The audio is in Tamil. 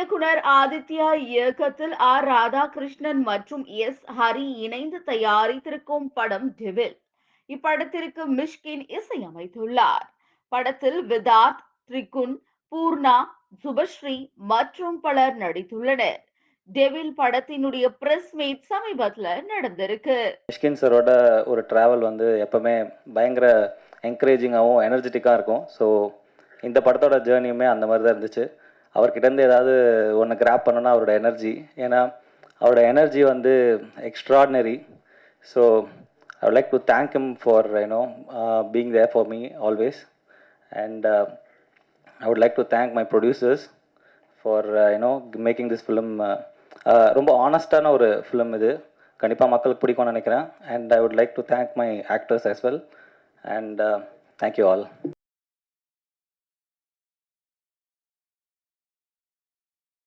இயக்குனர் ஆதித்யா இயக்கத்தில் ஆர் ராதாகிருஷ்ணன் மற்றும் எஸ் ஹரி இணைந்து தயாரித்திருக்கும் படம் டெவில் இப்படத்திற்கு மிஷ்கின் இசையமைத்துள்ளார். படத்தில் விதார்த் த்ரிகுன் பூர்ணா சுபஸ்ரீ மற்றும் பலர் நடித்துள்ளனர். டெவில் படத்தினுடைய பிரஸ் மீட் சமீபத்தில் நடந்திருக்கு. மிஷ்கின் சரோட ஒரு டிராவல் வந்து எப்பவுமே பயங்கர என்கரேஜிங்காகவும் எனர்ஜெட்டிக்காக இருக்கும். ஸோ இந்த படத்தோட ஜேர்னியுமே அந்த மாதிரி தான் இருந்துச்சு. அவர்கிட்டேருந்து ஏதாவது ஒன்று கிராப் பண்ணணும்னா அவரோட எனர்ஜி ஏன்னா அவரோட எனர்ஜி வந்து extraordinary so I like to thank him for you know being there for me always and I would like to thank my producers for you know making this film ரொம்ப ஆனஸ்டான ஒரு ஃபிலிம் இது. கண்டிப்பாக மக்களுக்கு பிடிக்கும்னு நினைக்கிறேன். And I would like to thank my actors as well and thank you all